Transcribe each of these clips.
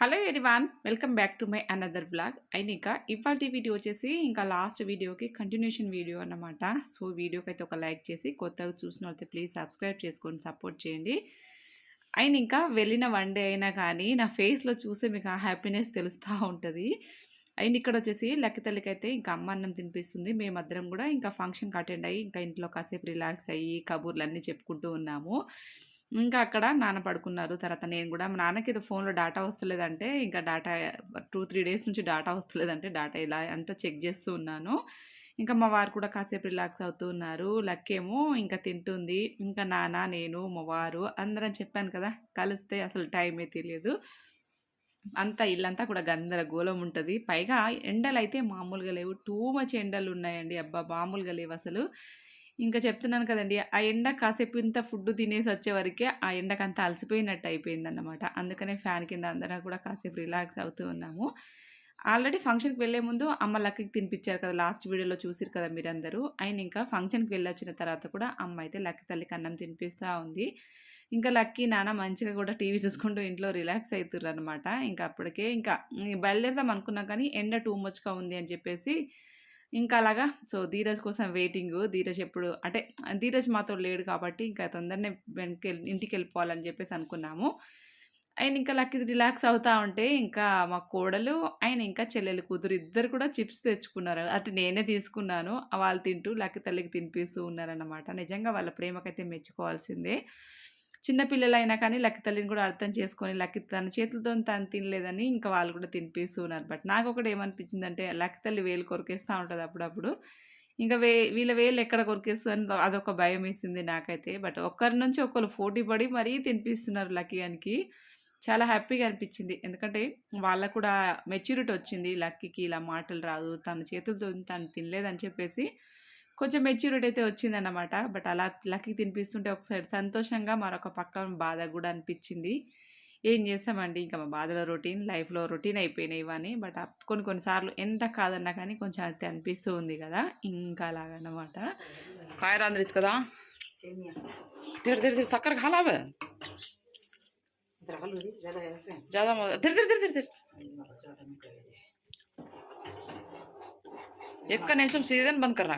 Hello everyone welcome back to my another blog అయితే ఇంకా ఇవాళ వీడియో వచ్చేసి ఇంకా లాస్ట్ వీడియోకి కంటిన్యూషన్ వీడియో అన్నమాట. సో వీడియోకి అయితే ఒక లైక్ చేసి కొత్తగా చూసిన వాళ్ళైతే ప్లీజ్ సబ్స్క్రైబ్ చేసుకొని సపోర్ట్ చేయండి. అయిన ఇంకా వెళ్ళిన వన్ డే అయినా కానీ నా ఫేస్లో చూస్తే మీకు ఆ హ్యాపీనెస్ తెలుస్తూ ఉంటుంది. అయిన ఇక్కడ వచ్చేసి లక్కితల్లికి అయితే ఇంకా అమ్మ అన్నం తినిపిస్తుంది. మేమద్దరం కూడా ఇంకా ఫంక్షన్కి అటెండ్ అయ్యి ఇంకా ఇంట్లో కాసేపు రిలాక్స్ అయ్యి కబుర్లు అన్నీ చెప్పుకుంటూ ఉన్నాము. ఇంకా అక్కడ నాన్న పడుకున్నారు. తర్వాత నేను కూడా మా నాన్నకి ఏదో ఫోన్లో డాటా వస్తలేదంటే ఇంకా డాటా టూ త్రీ డేస్ నుంచి డాటా వస్తలేదంటే డాటా ఇలా అంతా చెక్ చేస్తూ ఉన్నాను. ఇంకా మా వారు కూడా కాసేపు రిలాక్స్ అవుతూ ఉన్నారు. లక్కేమో ఇంకా తింటుంది. ఇంకా నాన్న నేను మా వారు అందరం చెప్పాను కదా కలిస్తే అసలు టైమే తెలియదు. అంతా ఇల్లంతా కూడా గందరగోళం ఉంటుంది. పైగా ఎండలు అయితే మామూలుగా లేవు. టూ మచ్ ఎండలు ఉన్నాయండి. అబ్బా! మామూలుగా లేవు అసలు. ఇంకా చెప్తున్నాను కదండి ఆ ఎండ కాసేపు ఇంత ఫుడ్ తినేసి వచ్చే వరకే ఆ ఎండకు అంత అలసిపోయినట్టు అయిపోయిందన్నమాట. అందుకనే ఫ్యాన్ కింద అందరం కూడా కాసేపు రిలాక్స్ అవుతూ ఉన్నాము. ఆల్రెడీ ఫంక్షన్కి వెళ్ళే ముందు అమ్మ లక్కీకి తినిపించారు కదా లాస్ట్ వీడియోలో చూసిరు కదా మీరందరూ. ఆయన ఇంకా ఫంక్షన్కి వెళ్ళొచ్చిన తర్వాత కూడా అమ్మ అయితే లక్కీ తల్లికి అన్నం తినిపిస్తూ ఉంది. ఇంకా లక్కీ నాన్న మంచిగా కూడా టీవీ చూసుకుంటూ ఇంట్లో రిలాక్స్ అవుతుర్రు అనమాట ఇంకా అప్పటికే ఇంకా బయలుదేరదాం అనుకున్నా కానీ ఎండ టూ మచ్గా ఉంది అని చెప్పేసి ఇంకా అలాగా. సో ధీరజ్ కోసం వెయిటింగ్. ధీరజ్ ఎప్పుడు అంటే ధీరజ్ మాతో లేడు కాబట్టి ఇంకా తొందరనే వెనక్కి ఇంటికి వెళ్ళిపోవాలని చెప్పేసి అనుకున్నాము. ఆయన ఇంకా లక్కి రిలాక్స్ అవుతా ఉంటే ఇంకా మా కోడలు ఆయన ఇంకా చెల్లెలు కూతురు ఇద్దరు కూడా చిప్స్ తెచ్చుకున్నారు. అటు నేనే తీసుకున్నాను. వాళ్ళు తింటూ లక్కి తల్లికి తినిపిస్తూ ఉన్నారన్నమాట. నిజంగా వాళ్ళ ప్రేమకైతే మెచ్చుకోవాల్సిందే. చిన్నపిల్లలైనా కానీ లక్కి తల్లిని కూడా అర్థం చేసుకొని లక్కి తన చేతులతో తను తినలేదని ఇంకా వాళ్ళు కూడా తినిపిస్తూ ఉన్నారు బట్ నాకు ఒకటి ఏమనిపించింది అంటే లక్కి తల్లి వేలు కొరికేస్తూ ఉంటుంది అప్పుడప్పుడు. ఇంకా వే వీళ్ళ వేలు ఎక్కడ కొరికేస్తుందో అదొక భయం వేసింది నాకైతే. బట్ ఒక్కరి నుంచి ఒకరు పోటీ పడి మరీ తినిపిస్తున్నారు లక్కీయానికి చాలా హ్యాపీగా అనిపించింది. ఎందుకంటే వాళ్ళకు కూడా మెచ్యూరిటీ వచ్చింది లక్కీకి ఇలా మాటలు రాదు తన చేతులతో తను తినలేదని చెప్పేసి. కొంచెం మెచ్యూరిటీ అయితే వచ్చిందన్నమాట బట్ అలా లక్కీ తినిపిస్తుంటే ఒక సైడ్ సంతోషంగా మరొక పక్క బాధ కూడా అనిపించింది ఏం చేస్తామండి ఇంకా మా బాధలో రొటీన్ లైఫ్లో రొటీన్ అయిపోయినాయి ఇవన్నీ బట్ కొన్ని కొన్నిసార్లు ఎంత కాదన్నా కానీ కొంచెం అయితే అనిపిస్తూ ఉంది కదా ఇంకా అలాగనమాట ఫైర్ అందరిచ్చు కదా తిరు తిరు తిరు చక్కర ఖాలావే ज़्यादा धीरे धीरे धीरे धीरे ఒక్క నిమిషం సీజన్ బంద్ కర్రా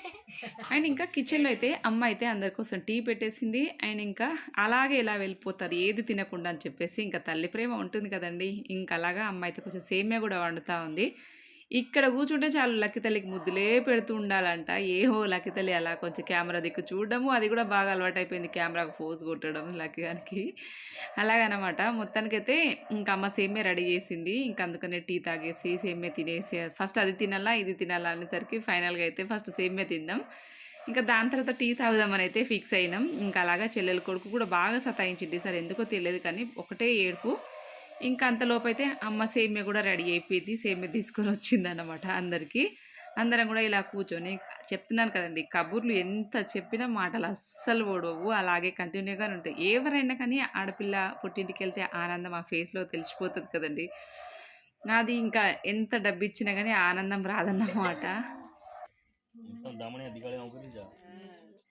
అండ్ ఇంకా కిచెన్లో అయితే అమ్మ అయితే అందరి కోసం టీ పెట్టేసింది. అండ్ ఇంకా అలాగే ఇలా వెళ్ళిపోతారు. ఏది తినకుండా అని చెప్పేసి ఇంకా తల్లి ప్రేమ ఉంటుంది కదండి. ఇంకా అలాగా అమ్మ అయితే కొంచెం సేమ్యా కూడా వండుతూ ఉంది. ఇక్కడ కూర్చుంటే చాలు లక్కి తల్లికి ముద్దులే పెడుతూ ఉండాలంట. ఏహో లక్కితల్లి అలా కొంచెం కెమెరా దిక్కు చూడడము. అది కూడా బాగా అలవాటు అయిపోయింది కెమెరాకు ఫోజ్ కొట్టడం లక్కిగానికి అలాగనమాట. మొత్తానికైతే ఇంకా అమ్మ సేమే రెడీ చేసింది. ఇంకా అందుకనే టీ తాగేసి సేమే తినేసి ఫస్ట్ అది తినాలా ఇది తినాలా అనేసరికి ఫైనల్గా అయితే ఫస్ట్ సేమే తిందాం. ఇంకా దాని తర్వాత టీ తాగుదామని అయితే ఫిక్స్ అయినాం. ఇంకా అలాగా చెల్లెల కొడుకు కూడా బాగా సతాయించింది. సార్ ఎందుకో తెలియదు కానీ ఒకటే ఏడుపు. ఇంకా అంతలోపు అయితే అమ్మ సేమ్య కూడా రెడీ అయిపోయింది. సేమ్య తీసుకొని వచ్చింది అన్నమాట అందరికీ. అందరం కూడా ఇలా కూర్చొని చెప్తున్నాను కదండి కబుర్లు ఎంత చెప్పినా మాటలు అస్సలు ఓడవు అలాగే కంటిన్యూగా ఉంటాయి. ఎవరైనా కానీ ఆడపిల్ల పుట్టింటికి వెళ్తే ఆనందం ఆ ఫేస్లో తెలిసిపోతుంది కదండి. నాది ఇంకా ఎంత డబ్బు ఇచ్చినా కానీ ఆనందం రాదన్నమాట.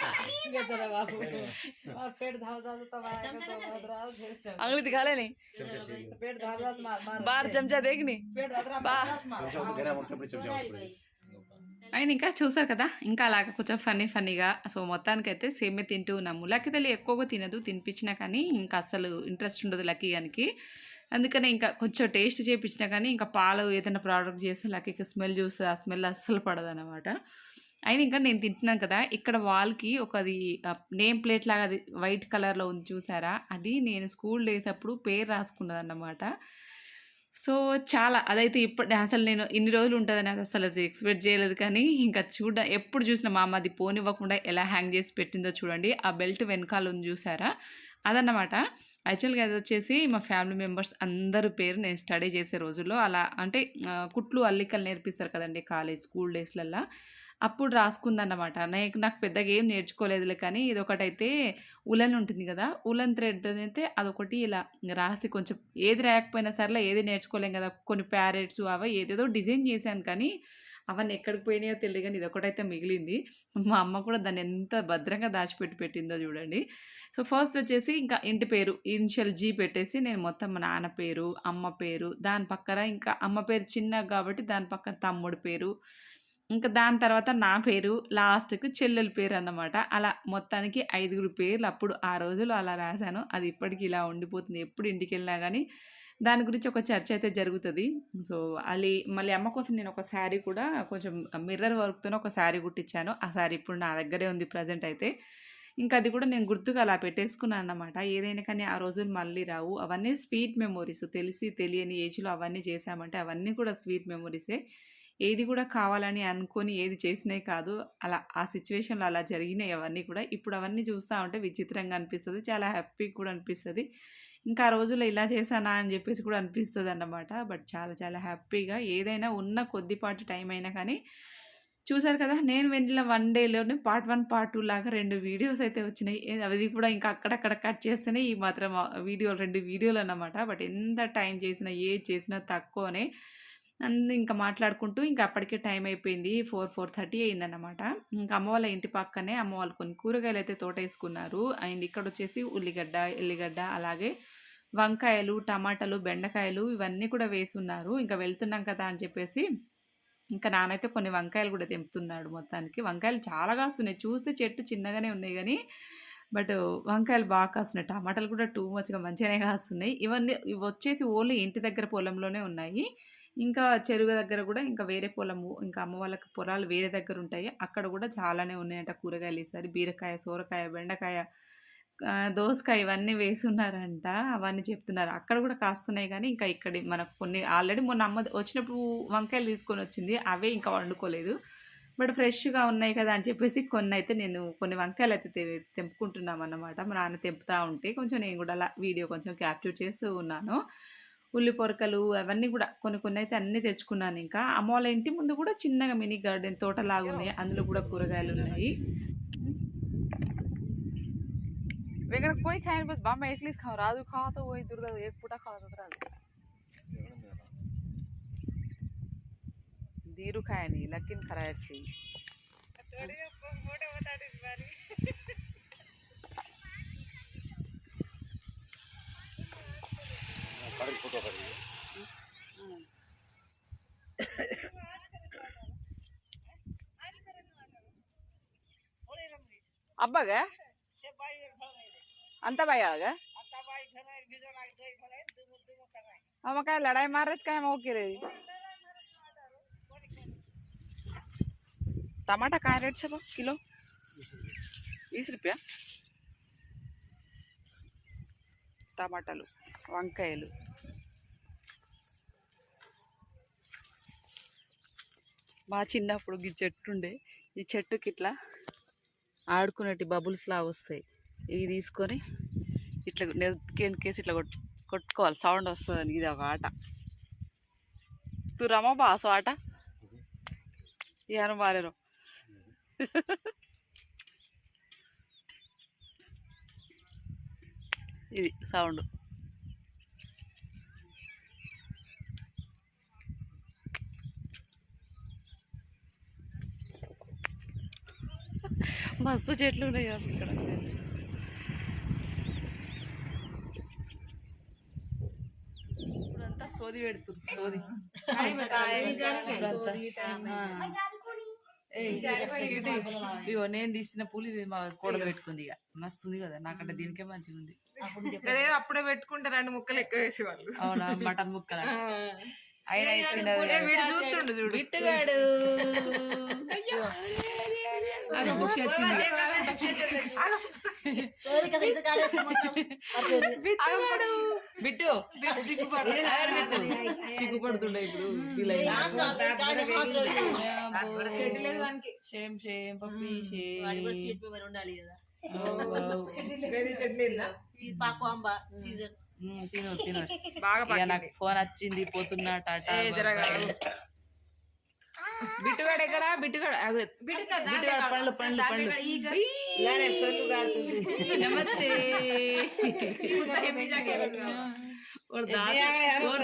వెళ్ళి చెల్లి కాబట్టి అవును घेतो रे बाबू और पेट धाव जातो तो बाहेर तो भद्रा घेतो अंगली दिखाले नहीं चमचा से पेट धाव जात मार मार बाहर चमचा देख नहीं पेट भद्रा बा- जात मार चमचा तो गहरा मोठा पड़े चमचा पड़े ఆయన ఇంకా చూసారు కదా ఇంకా అలాగ కొంచెం ఫన్నీ ఫన్నీగా సో మొత్తానికైతే సేమే తింటూ ఉన్నాము లక్కీ తల్లి ఎక్కువగా తినదు తినిపించినా కానీ ఇంకా అసలు ఇంట్రెస్ట్ ఉండదు లక్కీ గానికి అందుకనే ఇంకా కొంచెం టేస్ట్ చేయించినా కానీ ఇంకా పాలు ఏదైనా ప్రోడక్ట్ చేస్తే లక్కీకి స్మెల్ చూస్తే ఆ స్మెల్ అస్సలు పడదు అనమాట అయినా ఇంకా నేను తింటున్నాను కదా ఇక్కడ వాల్కి ఒకది నేమ్ ప్లేట్ లాగా అది వైట్ కలర్లో ఉంది చూసారా? అది నేను స్కూల్ డేస్ అప్పుడు పేరు రాసుకున్నది అన్నమాట సో చాలా అదైతే ఇప్పుడు అసలు నేను ఇన్ని రోజులు ఉంటుందని అది అసలు అది ఎక్స్పెక్ట్ చేయలేదు కానీ ఇంకా చూడ ఎప్పుడు చూసిన మా అమ్మ అది పోనివ్వకుండా ఎలా హ్యాంగ్ చేసి పెట్టిందో చూడండి. ఆ బెల్ట్ వెనకాల ఉంది చూసారా? అదన్నమాట. యాక్చువల్గా అది వచ్చేసి మా ఫ్యామిలీ మెంబర్స్ అందరి పేరు నేను స్టడీ చేసే రోజుల్లో అలా అంటే కుట్లు అల్లికలు నేర్పిస్తారు కదండి కాలేజ్ స్కూల్ డేస్లల్లో. అప్పుడు రాసుకుందన్నమాట. నాకు నాకు పెద్దగా ఏం నేర్చుకోలేదులే కానీ ఇది ఒకటైతే ఉలన్ ఉంటుంది కదా ఉలన్ థ్రెడ్ అయితే అదొకటి ఇలా రాసి కొంచెం ఏది రాయకపోయినా సరేలే ఏది నేర్చుకోలేం కదా కొన్ని ప్యారెట్స్ అవి ఏదేదో డిజైన్ చేశాను కానీ అవన్నీ ఎక్కడికి పోయినాయో తెలియదు కానీ ఇది మిగిలింది. మా అమ్మ కూడా దాన్ని ఎంత భద్రంగా దాచిపెట్టి పెట్టిందో చూడండి. సో ఫస్ట్ వచ్చేసి ఇంకా ఇంటి పేరు ఇనిషియల్ జీ పెట్టేసి నేను మొత్తం మా నాన్న పేరు అమ్మ పేరు దాని పక్కన ఇంకా అమ్మ పేరు చిన్న కాబట్టి దాని పక్కన తమ్ముడు పేరు ఇంకా దాని తర్వాత నా పేరు లాస్ట్కు చెల్లెల పేరు అన్నమాట. అలా మొత్తానికి ఐదుగురు పేర్లు అప్పుడు ఆ రోజులు అలా రాశాను. అది ఇప్పటికి ఇలా ఉండిపోతుంది. ఎప్పుడు ఇంటికి వెళ్ళినా కానీ దాని గురించి ఒక చర్చ అయితే జరుగుతుంది. సో అది మళ్ళీ అమ్మ కోసం నేను ఒక శారీ కూడా కొంచెం మిర్రర్ వర్క్తోనే ఒక శారీ కుట్టించాను ఆ శారీ ఇప్పుడు నా దగ్గరే ఉంది ప్రజెంట్ అయితే. ఇంకా అది కూడా నేను గుర్తుగా అలా పెట్టేసుకున్నాను అన్నమాట. ఏదైనా కానీ ఆ రోజులు మళ్ళీ రావు. అవన్నీ స్వీట్ మెమొరీస్. తెలిసి తెలియని ఏజ్లో అవన్నీ చేశామంటే అవన్నీ కూడా స్వీట్ మెమొరీసే. ఏది కూడా కావాలని అనుకొని ఏది చేసినాయి కాదు. అలా ఆ సిచ్యువేషన్లో అలా జరిగినాయి అవన్నీ కూడా. ఇప్పుడు అవన్నీ చూస్తూ ఉంటే విచిత్రంగా అనిపిస్తుంది. చాలా హ్యాపీగా కూడా అనిపిస్తుంది. ఇంకా ఆ రోజుల్లో ఇలా చేశానా అని చెప్పేసి కూడా అనిపిస్తుంది అన్నమాట బట్ చాలా చాలా హ్యాపీగా ఏదైనా ఉన్న కొద్దిపాటి టైం అయినా కానీ చూసారు కదా నేను వెళ్ళిన వన్ డేలోనే పార్ట్ వన్ పార్ట్ టూ లాగా రెండు వీడియోస్ అయితే వచ్చినాయి. అది అవి కూడా ఇంకా అక్కడక్కడ కట్ చేస్తేనే ఈ మాత్రం వీడియోలు రెండు వీడియోలు అన్నమాట. బట్ ఎంత టైం చేసినా ఏ చేసినా తక్కువనే. అందు ఇంకా మాట్లాడుకుంటూ ఇంకా అప్పటికే టైం అయిపోయింది. ఫోర్ ఫోర్ థర్టీ అయిందన్నమాట. ఇంకా అమ్మ వాళ్ళ ఇంటి పక్కనే అమ్మ వాళ్ళు కొన్ని కూరగాయలు అయితే తోట వేసుకున్నారు అండ్ ఇక్కడ వచ్చేసి ఉల్లిగడ్డ ఎల్లిగడ్డ అలాగే వంకాయలు టమాటాలు బెండకాయలు ఇవన్నీ కూడా వేసున్నారు. ఇంకా వెళ్తున్నాం కదా అని చెప్పేసి ఇంకా నానైతే కొన్ని వంకాయలు కూడా తెంపుతున్నాడు మొత్తానికి. వంకాయలు చాలా కాస్తున్నాయి. చూస్తే చెట్టు చిన్నగానే ఉన్నాయి కానీ బట్ వంకాయలు బాగా కాస్తున్నాయి. టమాటాలు కూడా టూ మచ్గా మంచిగానే కాస్తున్నాయి. ఇవన్నీ ఇవి వచ్చేసి ఓన్లీ ఇంటి దగ్గర పొలంలోనే ఉన్నాయి. ఇంకా చెరువు దగ్గర కూడా ఇంకా వేరే పొలము ఇంకా అమ్మ వాళ్ళకి పొలాలు వేరే దగ్గర ఉంటాయి. అక్కడ కూడా చాలానే ఉన్నాయంట కూరగాయలు ఈసారి. బీరకాయ సోరకాయ బెండకాయ దోసకాయ ఇవన్నీ వేసున్నారంట అవన్నీ చెప్తున్నారు. అక్కడ కూడా కాస్తున్నాయి కానీ ఇంకా ఇక్కడ మనకు కొన్ని ఆల్రెడీ మొన్న అమ్మ వచ్చినప్పుడు వంకాయలు తీసుకొని వచ్చింది అవే ఇంకా వండుకోలేదు. బట్ ఫ్రెష్గా ఉన్నాయి కదా అని చెప్పేసి కొన్ని అయితే నేను కొన్ని వంకాయలు అయితే తెంపుకుంటున్నాం అన్నమాట మా నాన్న తెంపుతూ ఉంటే కొంచెం నేను కూడా అలా వీడియో కొంచెం క్యాప్చర్ చేస్తూ ఉన్నాను. ఉల్లి పొరకలు అవన్నీ కూడా కొన్ని కొన్ని అయితే అన్నీ తెచ్చుకున్నాను ఇంకా. అమ్మ వాళ్ళ ఇంటి ముందు కూడా చిన్నగా మినీ గార్డెన్ తోటలాగా ఉన్నాయి అందులో కూడా కూరగాయలు ఉన్నాయి. वेगड़ा कोई खाए बस बामा एकली खाओ राजू खाओ तो वही इधर उधर एक पुटा खाओ तो राजू दीरू खाए नहीं लेकिन खराय चाहिए अब गया అబ్బాగా అంత బాగా अब काय लढाई मारच काय मग रे टमाटा काय रेट छ बघ किलो वीस रुपया టమాటాలు వంకాయలు మా చిన్నప్పుడు ఈ చెట్టు ఉండే ఈ చెట్టుకి ఇట్లా ఆడుకునేటి బబుల్స్ లాగా వస్తాయి ఇవి తీసుకొని ఇట్లా నెక్కేసి ఇట్లా కొట్టు కొట్టుకోవాలి. సౌండ్ వస్తుంది ఇది ఒక ఆట. తురమా బాసు ఆట. ఇవన్నీ మారేరు ఇది సౌండ్. మస్తు చెట్లు ఉన్నాయి ఇక్కడ? వచ్చేసి సోది పెడుతుంది సోది ఇగో నేను తీసిన పూలు ఇది మా కోడలు పెట్టుకుంది ఇక మస్తు ఉంది కదా నాకంటే దీనికే మంచిగా ఉంది అదే అప్పుడే పెట్టుకుంటే రెండు ముక్కలు ఎక్కువ వేసేవాళ్ళు అవునా మటన్ ముక్కల కదా. వీడు చూస్తుండు చూడు వచ్చింది బిట్టు? సిగ్గుపడుతుండే. ఇప్పుడు feel shame shame puppy shame ఉండాలి కదా. తిను తిను. బాగా నాకు ఫోన్ వచ్చింది పోతున్నా టాటా ఏ ಬಿಟ್ಟುಗಡೆ ಕಡ ಬಿಟ್ಟುಗಡೆ ಅದು ಬಿಟ್ಟುಗಡೆ ಪಳ್ಳು ಪಳ್ಳು ಪಳ್ಳು ಇಲ್ಲಾರೆ ಸೊತ್ತುಗಾರ್ತಿದ್ದೆ ನಮಸ್ತೆ और दादा और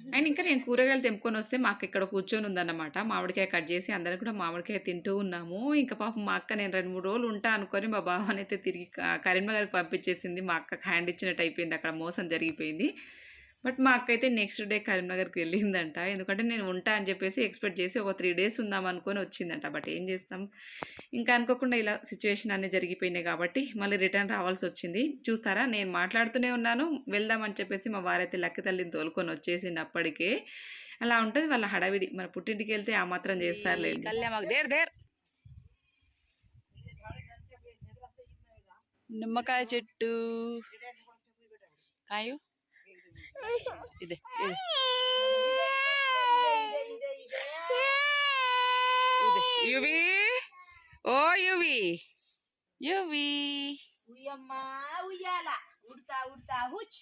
అండ్ ఇంకా నేను కూరగాయలు తెంపుకొని వస్తే మా అక్క ఇక్కడ కూర్చొని ఉందన్నమాట. మామిడికాయ కట్ చేసి అందరం కూడా మామిడికాయ తింటూ ఉన్నాము. ఇంకా పాపం మా అక్క నేను రెండు మూడు రోజులు ఉంటా అనుకొని మా బావనైతే తిరిగి కరీంనగర్కి పంపించేసింది. మా అక్కకి హ్యాండ్ ఇచ్చినట్టు అయిపోయింది అక్కడ మోసం జరిగిపోయింది. బట్ మా అక్క అయితే నెక్స్ట్ డే కరీంనగర్కి వెళ్ళిందంట. ఎందుకంటే నేను ఉంటా అని చెప్పేసి ఎక్స్పెక్ట్ చేసి ఒక త్రీ డేస్ ఉందాం అనుకొని వచ్చిందంట. బట్ ఏం చేస్తాం? ఇంకా అనుకోకుండా ఇలా సిచ్యువేషన్ అన్నీ జరిగిపోయినాయి కాబట్టి మళ్ళీ రిటర్న్ రావాల్సి వచ్చింది. చూస్తారా? నేను మాట్లాడుతూనే ఉన్నాను. వెళ్దామని చెప్పేసి మా వారైతే లక్కి తల్లిని తోలుకొని వచ్చేసింది అప్పటికే అలా ఉంటుంది. వాళ్ళ హడావిడి. మన పుట్టింటికి వెళ్తే ఆ మాత్రం చేస్తారులే నిమ్మకాయ చెట్టు. కాయు? ఇదే. యువి ఓ యువి యువి ఉయ్యమ్మ ఉయ్యాల ఉడతా ఉడతా హుచ్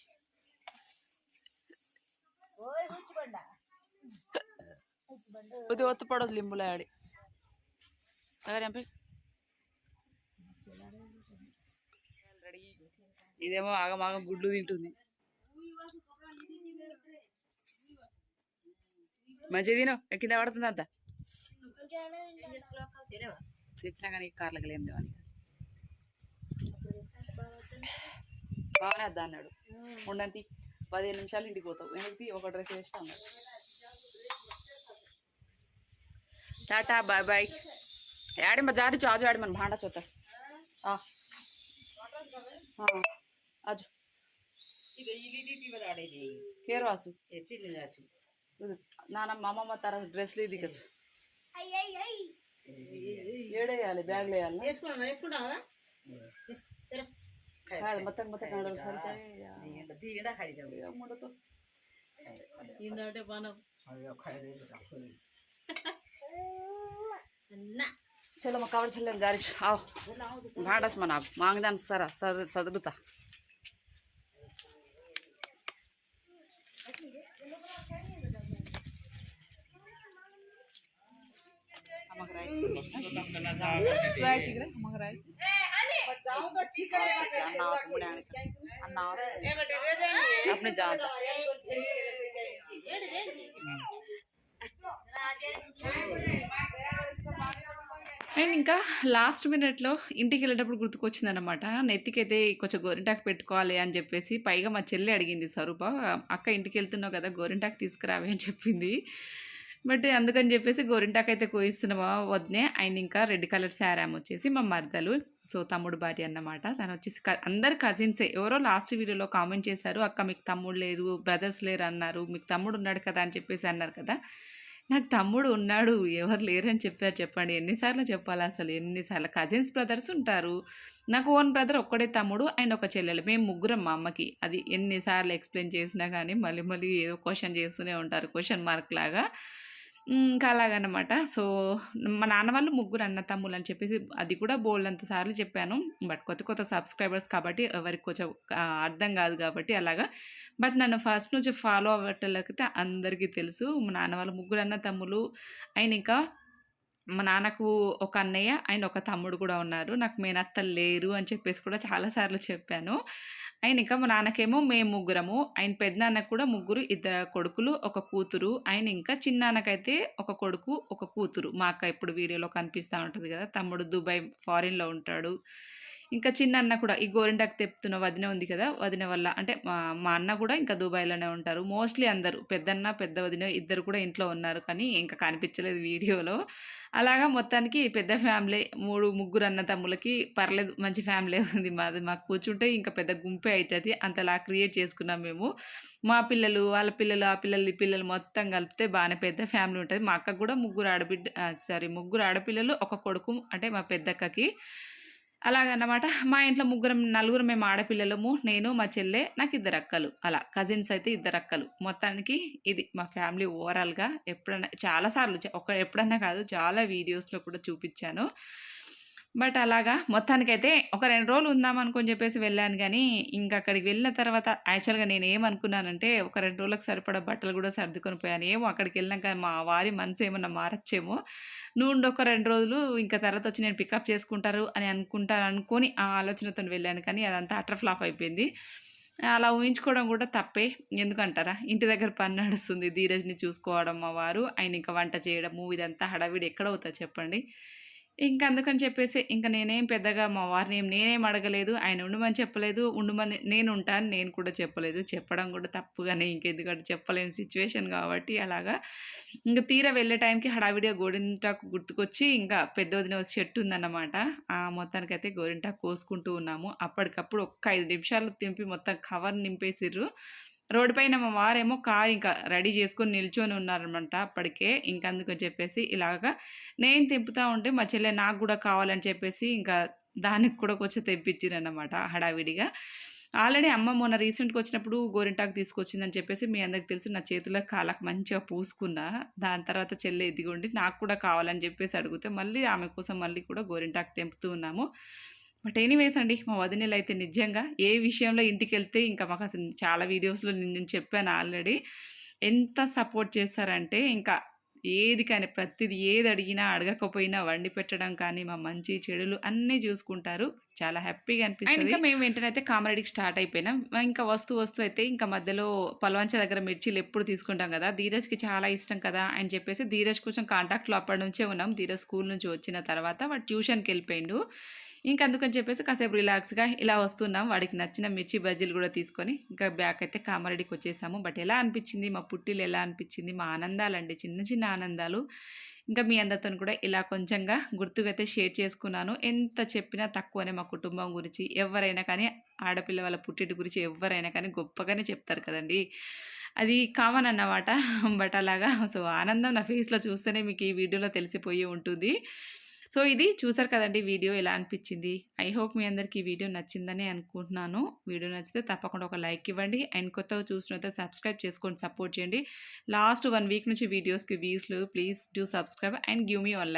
ఓయ్ హుచ్ బండ ఇది ఒత్తు పడదు లింబుల ఆడి ఎంపి ఇదేమో ఆగమాగం గుడ్లు తింటుంది మంచి తిను. కింద పడుతుంది అంత? తెచ్చినా కానీ కార్లకి లేం బాగానే వద్దా అన్నాడు. ఉండంతి పదిహేను నిమిషాలు ఇంటికి పోతావు. ఎందుకు ఒక డ్రెస్ వేస్తా ఉన్నాడు టాటా బాయ్ బాయ్. యాడి మా జారిచ్చు ఆజు ఆడి మన భాండా చూద్దాం ఆజు. కేర్ వాసు నానమ్మ అమ్మమ్మ తర డ్రెస్లు ఇది కదా ఏడేయాలి బ్యాగ్లు వేయాలి మొత్తం చలో మా కవర్ జారీ ఆవు. సరే చదువుతా रही आओ भाडच म्हणा मांग जान सरा सद सदबुता अपने जा जा అండ్ ఇంకా లాస్ట్ మినిట్లో ఇంటికి వెళ్ళేటప్పుడు గుర్తుకొచ్చింది అనమాట నెత్తికైతే కొంచెం గోరింటాకు పెట్టుకోవాలి అని చెప్పేసి పైగా మా చెల్లి అడిగింది స్వరూప అక్క ఇంటికి వెళ్తున్నావు కదా గోరింటాకు తీసుకురావి అని చెప్పింది బట్ అందుకని చెప్పేసి గోరింటాకు అయితే కోయిస్తున్నామా వద్దే ఆయన ఇంకా రెడ్ కలర్ శారామ్ వచ్చేసి మా మర్దలు. సో తమ్ముడు భార్య అన్నమాట. తను వచ్చేసి క- అందరు కజిన్సే. ఎవరో లాస్ట్ వీడియోలో కామెంట్ చేశారు అక్క మీకు తమ్ముడు లేరు బ్రదర్స్ లేరు అన్నారు. మీకు తమ్ముడు ఉన్నాడు కదా అని చెప్పేసి అన్నారు కదా. నాకు తమ్ముడు ఉన్నాడు ఎవరు లేరని చెప్పారు చెప్పండి. ఎన్నిసార్లు చెప్పాలి అసలు? ఎన్నిసార్లు? కజిన్స్ బ్రదర్స్ ఉంటారు. నాకు ఓన్ బ్రదర్ ఒక్కడే తమ్ముడు అండ్ ఒక చెల్లెలు. మేము ముగ్గురం మా అమ్మకి. అది ఎన్నిసార్లు ఎక్స్ప్లెయిన్ చేసినా కానీ మళ్ళీ మళ్ళీ ఏదో క్వశ్చన్ చేస్తూనే ఉంటారు. క్వశ్చన్ మార్క్ లాగా. ఇంకా అలాగనమాట. సో మా నాన్న వాళ్ళు ముగ్గురు అన్న తమ్ములు అని చెప్పేసి అది కూడా బోల్డ్ అంత సార్లు చెప్పాను. బట్ కొత్త కొత్త సబ్స్క్రైబర్స్ కాబట్టి ఎవరికి కొంచెం అర్థం కాదు కాబట్టి అలాగా. బట్ నన్ను ఫస్ట్ నుంచి ఫాలో అవ్వటలకైతే అందరికీ తెలుసు. మా నాన్న వాళ్ళ ముగ్గురు అన్న తమ్ములు ఆయన ఇంకా మా నాన్నకు ఒక అన్నయ్య ఆయన ఒక తమ్ముడు కూడా ఉన్నారు. నాకు మేనత్తలు లేరు అని చెప్పేసి కూడా చాలాసార్లు చెప్పాను. ఆయన ఇంకా మా నాన్నకేమో మేము ముగ్గురము. ఆయన పెద్దనాన్నకు కూడా ముగ్గురు ఇద్దరు కొడుకులు ఒక కూతురు. ఆయన ఇంకా చిన్నాన్నకైతే ఒక కొడుకు ఒక కూతురు. మా అక్క ఇప్పుడు వీడియోలో కనిపిస్తూ ఉంటుంది కదా తమ్ముడు దుబాయ్ ఫారిన్లో ఉంటాడు. ఇంకా చిన్న అన్న కూడా ఈ గోరింటాకు తెప్పుతున్న వదిన ఉంది కదా వదిన వల్ల. అంటే మా అన్న కూడా ఇంకా దుబాయ్లోనే ఉంటారు. మోస్ట్లీ అందరూ పెద్దన్న పెద్ద వదిన ఇద్దరు కూడా ఇంట్లో ఉన్నారు కానీ ఇంకా కనిపించలేదు వీడియోలో. అలాగా మొత్తానికి పెద్ద ఫ్యామిలీ మూడు ముగ్గురు అన్న తమ్ములకి పర్లేదు మంచి ఫ్యామిలీ ఉంది మాది. మాకు కూర్చుంటే ఇంకా పెద్ద గుంపే అవుతుంది అంతలా క్రియేట్ చేసుకున్నాం మేము. మా పిల్లలు వాళ్ళ పిల్లలు ఆ పిల్లలు ఈ పిల్లలు మొత్తం కలిపితే బాగానే పెద్ద ఫ్యామిలీ ఉంటుంది. మా అక్కకు కూడా ముగ్గురు ఆడబిడ్డ సారీ ముగ్గురు ఆడపిల్లలు ఒక కొడుకు అంటే మా పెద్దక్కకి. అలాగన్నమాట. మా ఇంట్లో ముగ్గురం నలుగురు మేము ఆడపిల్లలము నేను మా చెల్లె నాకు ఇద్దరు అక్కలు అలా కజిన్స్ అయితే ఇద్దరు అక్కలు మొత్తానికి ఇది మా ఫ్యామిలీ ఓవరాల్గా ఎప్పుడన్నా చాలాసార్లు ఒక ఎప్పుడన్నా కాదు చాలా వీడియోస్లో కూడా చూపించాను. బట్ అలాగా మొత్తానికైతే ఒక రెండు రోజులు ఉందాం చెప్పేసి వెళ్ళాను కానీ ఇంకా అక్కడికి వెళ్ళిన తర్వాత యాక్చువల్గా నేను ఏమనుకున్నానంటే ఒక రెండు రోజులకు సరిపడా బట్టలు కూడా సర్దుకొని పోయాను. ఏమో అక్కడికి వెళ్ళినాక మా వారి మనసు ఏమన్నా మారచ్చేమో. నుండి ఒక రెండు రోజులు ఇంకా తర్వాత వచ్చి నేను పికప్ చేసుకుంటారు అని అనుకుంటాను అనుకొని ఆ ఆలోచనతో వెళ్ళాను. కానీ అదంతా అటర్ ఫ్లాప్ అయిపోయింది. అలా ఊహించుకోవడం కూడా తప్పే. ఎందుకంటారా? ఇంటి దగ్గర పని నడుస్తుంది. ధీరజ్ని చూసుకోవడం మా వారు. ఆయన ఇంకా వంట చేయడము ఇదంతా హడావిడి ఎక్కడ అవుతుంది చెప్పండి? ఇంక అందుకని చెప్పేసి ఇంకా నేనేం పెద్దగా మా వారిని నేనేం అడగలేదు. ఆయన ఉండమని చెప్పలేదు. ఉండమని నేను ఉంటాను నేను కూడా చెప్పలేదు. చెప్పడం కూడా తప్పుగానే ఇంకెందుకంటే చెప్పలేని సిచ్యువేషన్ కాబట్టి అలాగా. ఇంకా తీరా వెళ్ళే టైంకి హడావిడిగా గోరింటాకు గుర్తుకొచ్చి ఇంకా పెద్ద వదిన ఒక చెట్టు ఉందన్నమాట. ఆ మొత్తానికైతే గోరింటాకు కోసుకుంటూ ఉన్నాము. అప్పటికప్పుడు ఒక్క ఐదు నిమిషాలు తింపి మొత్తం కవర్ నింపేసిర్రు. రోడ్డు పైన మా వారేమో కార్ ఇంకా రెడీ చేసుకొని నిల్చొని ఉన్నారనమాట అప్పటికే. ఇంకందుకు చెప్పేసి ఇలాగా నేను తిప్పుతూ ఉంటే మా చెల్లె నాకు కూడా కావాలని చెప్పేసి ఇంకా దానికి కూడా కొంచెం తెప్పించిరన్నమాట హడావిడిగా. ఆల్రెడీ అమ్మ మొన్న రీసెంట్గా వచ్చినప్పుడు గోరింటాకు తీసుకొచ్చిందని చెప్పేసి మీ అందరికి తెలుసు నా చేతిలో కాళ్ళకు మంచిగా పూసుకున్నా. దాని తర్వాత చెల్లె ఇదిగోండి నాకు కూడా కావాలని చెప్పేసి అడిగితే మళ్ళీ ఆమె కోసం మళ్ళీ కూడా గోరింటాకు తెంపుతూ ఉన్నాము. బట్ ఎనీవేస్ అండి మా వదినలు అయితే నిజంగా ఏ విషయంలో ఇంటికి వెళ్తే ఇంకా మాకు అసలు చాలా వీడియోస్లో నేను చెప్పాను ఆల్రెడీ. ఎంత సపోర్ట్ చేస్తారంటే ఇంకా ఏది కానీ ప్రతిది ఏది అడిగినా అడగకపోయినా వండి పెట్టడం కానీ మా మంచి చెడులు అన్నీ చూసుకుంటారు. చాలా హ్యాపీగా అనిపిస్తుంది. ఇంకా మేము వెంటనే అయితే కామెడీకి స్టార్ట్ అయిపోయినాం. ఇంకా వస్తూ వస్తూ అయితే ఇంకా మధ్యలో పలవంచ దగ్గర మిర్చీలు ఎప్పుడు తీసుకుంటాం కదా ధీరజ్కి చాలా ఇష్టం కదా అని చెప్పేసి ధీరజ్ కోసం కాంటాక్ట్లో అప్పటి నుంచే ఉన్నాం. ధీరజ్ స్కూల్ నుంచి వచ్చిన తర్వాత వాడు ట్యూషన్కి వెళ్ళిపోయిండు. ఇంకా అందుకని చెప్పేసి కాసేపు రిలాక్స్గా ఇలా వస్తున్నాం. వాడికి నచ్చిన మిర్చి బజ్జీలు కూడా తీసుకొని ఇంకా బ్యాక్ అయితే కామారెడ్డికి వచ్చేసాము. బట్ ఎలా అనిపించింది? మా పుట్టిలు ఎలా అనిపించింది? మా ఆనందాలండి. చిన్న చిన్న ఆనందాలు. ఇంకా మీ అందరితో కూడా ఇలా కొంచెంగా గుర్తుగా అయితే షేర్ చేసుకున్నాను. ఎంత చెప్పినా తక్కువనే మా కుటుంబం గురించి. ఎవరైనా కానీ ఆడపిల్ల వాళ్ళ పుట్టిటి గురించి ఎవరైనా కానీ గొప్పగానే చెప్తారు కదండి. అది కామన్ అన్నమాట. బట్ అలాగా సో ఆనందం నా ఫేస్లో చూస్తేనే మీకు ఈ వీడియోలో తెలిసిపోయి ఉంటుంది. సో ఇది చూసారు కదండి వీడియో ఎలా అనిపించింది? ఐ హోప్ మీ అందరికీ వీడియో నచ్చిందని అనుకుంటున్నాను. వీడియో నచ్చితే తప్పకుండా ఒక లైక్ ఇవ్వండి. అండ్ కొత్తగా చూసినైతే సబ్స్క్రైబ్ చేసుకొని సపోర్ట్ చేయండి. లాస్ట్ వన్ వీక్ నుంచి వీడియోస్కి వ్యూస్లు please do subscribe and give me one like.